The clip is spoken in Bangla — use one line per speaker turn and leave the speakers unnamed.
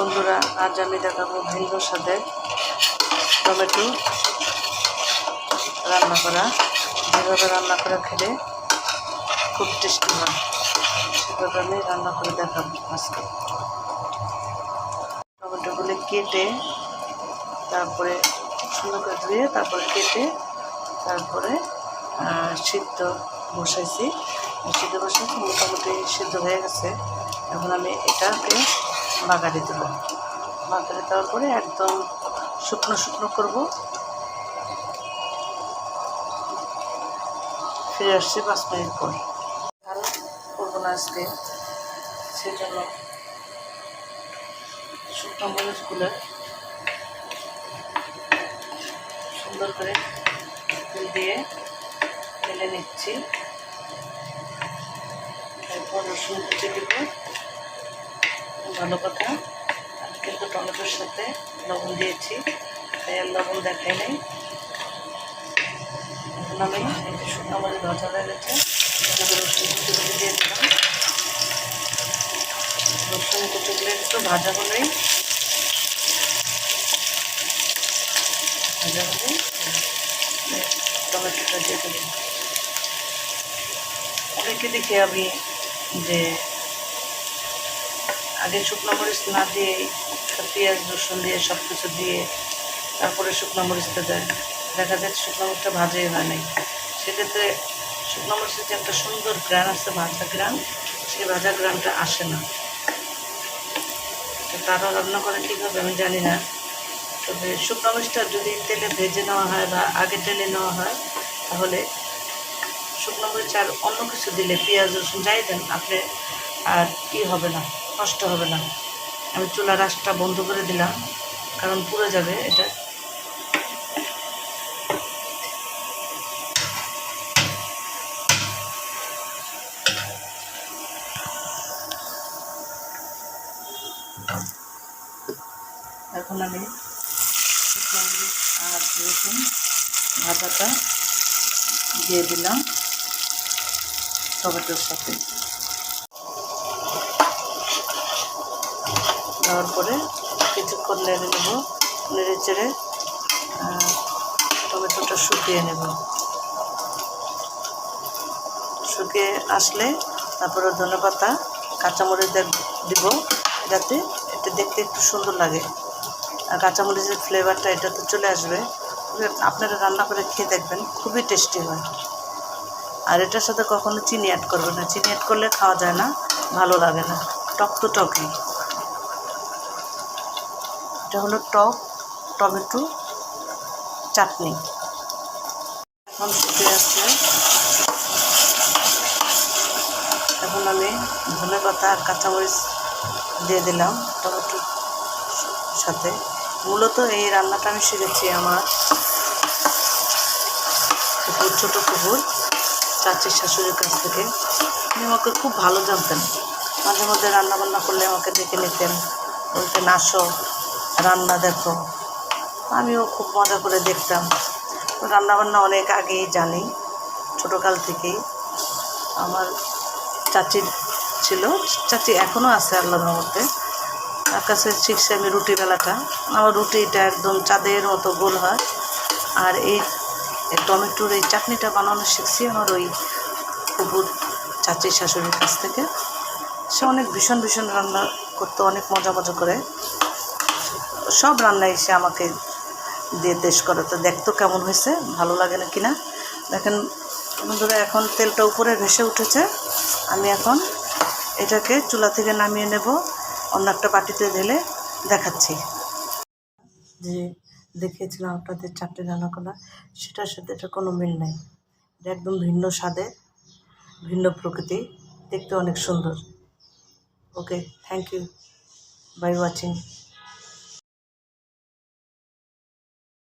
বন্ধুরা, আজ আমি দেখাবো ভিন্ন স্বাদে টমেটো রান্না করা। যেভাবে রান্না করে খেলে খুব টেস্টি হয়। সেভাবে আমি রান্না করে দেখাবো আজকে। টমেটোগুলো কেটে তারপরে সুন্দর করে ধুয়ে তারপরে কেটে তারপরে সিদ্ধ বসাইছি। সিদ্ধ বসাইছি, মোটামুটি সিদ্ধ হয়ে গেছে। এখন আমি এটাকে বাগারে দেবো। বাগারে দেওয়ার পরে একদম শুকনো শুকনো করব। ফিরে আসছি পাঁচ মিনিট পর। ঝাল করব না আজকে, সেজন্য শুকনো মরিচগুলো সুন্দর করে তেল দিয়ে তেলে নিচ্ছি। তারপর রসুন কুচি দিব। ভালো কথা আমি কিন্তু টমেটোর সাথে লবণ দিয়েছি, তাই আর লবণ দেখাই নাই। এখন আমি যে শুকনো মরিচ ভাজা হয়ে গেছে রসুন দিয়ে দিলাম। রসুন কুচিগুলো একটু ভাজা হলেই ভাজা হলেই টমেটোটা দিয়ে দেবো অনেকে দেখি আমি যে আগে শুকনো মরিচ না দিয়ে পেঁয়াজ, রসুন দিয়ে সব কিছু দিয়ে তারপরে শুকনো মরিচটা দেয়। দেখা যাচ্ছে শুকনো মরিচটা ভাজাই হয় নাই। সেক্ষেত্রে শুকনো মরিচের যে একটা সুন্দর গ্রান আছে, ভাজা গ্রান, সেই ভাজা গ্রানটা আসে না। তো তারা রান্না করে কীভাবে আমি জানি না। তবে শুকনো মরিচটা যদি তেলে ভেজে নেওয়া হয় বা আগে তেলে নেওয়া হয়, তাহলে শুকনো মরিচ আর অন্য কিছু দিলে, পেঁয়াজ, রসুন যাই দেন, আপনি আর কি হবে না। কষ্ট হবে না। আমি চুলা রাসটা বন্ধ করে দিলাম, কারণ পুড়ে যাবে এটা। এখন আমি আর রসুন দিয়ে দিলাম টমেটোর সাথে। দেওয়ার পরে কিছুক্ষণ নেড়ে নেব, নেড়ে চেড়ে টমেটোটা শুকিয়ে নেব। শুকিয়ে আসলে তারপরে ধনে পাতা কাঁচামরিচ দেব- যাতে এটা দেখতে একটু সুন্দর লাগে। আর কাঁচামরিচের ফ্লেভারটা এটা তো চলে আসবে। আপনারা রান্না করে খেয়ে দেখবেন, খুবই টেস্টি হয়। আর এটার সাথে কখনো চিনি অ্যাড করবেন না। চিনি অ্যাড করলে খাওয়া যায় না, ভালো লাগে না। টক তো টকই। এটা হলো টক, টমেটো, চাটনি। এখন শুকিয়ে আসছে। এখন আমি ধনে পাতা আর কাঁচামরিচ দিয়ে দিলাম টমেটোর সাথে। মূলত এই রান্নাটা আমি শিখেছি আমার কুকুর ছোটো কুকুর চাচির শাশুড়ির কাছ থেকে। উনি আমাকে খুব ভালো জানতেন। মাঝে মধ্যে রান্নাবান্না করলে আমাকে ডেকে নিতেন, বলতেন, আসো। রান্না দেখো। আমিও খুব মজা করে দেখতাম। রান্না বান্না অনেক আগেই জানি, ছোটোকাল থেকেই। আমার চাচির ছিল, চাচি এখনও আছে আল্লাহর মধ্যে তার কাছে শিখছি আমি রুটি বেলাটা। আমার রুটিটা একদম চাঁদের মতো গোল হয়। আর এই এই টমেটোর এই চাটনিটা বানানো শিখছি আমার ওই কুকুর চাচির শাশুড়ির কাছ থেকে। সে অনেক ভীষণ ভীষণ রান্না করতে, অনেক মজা মজা করে। সব রান্নাই এসে আমাকে দিয়ে দেশ করে। তো দেখতো কেমন হয়েছে, ভালো লাগে না কিনা? দেখেন, বন্ধুরা, এখন তেলটা উপরে ভেসে উঠেছে। আমি এখন এটাকে চুলা থেকে নামিয়ে নেব, অন্য একটা বাটিতে ঢেলে দেখাচ্ছি। যে দেখিয়েছিলাম আপনাদের চারটে রান্না করা সেটার সাথে এটা কোনো মিল নাই। এটা একদম ভিন্ন স্বাদে, ভিন্ন প্রকৃতি, দেখতে অনেক সুন্দর। Okay, thank you. Bye watching.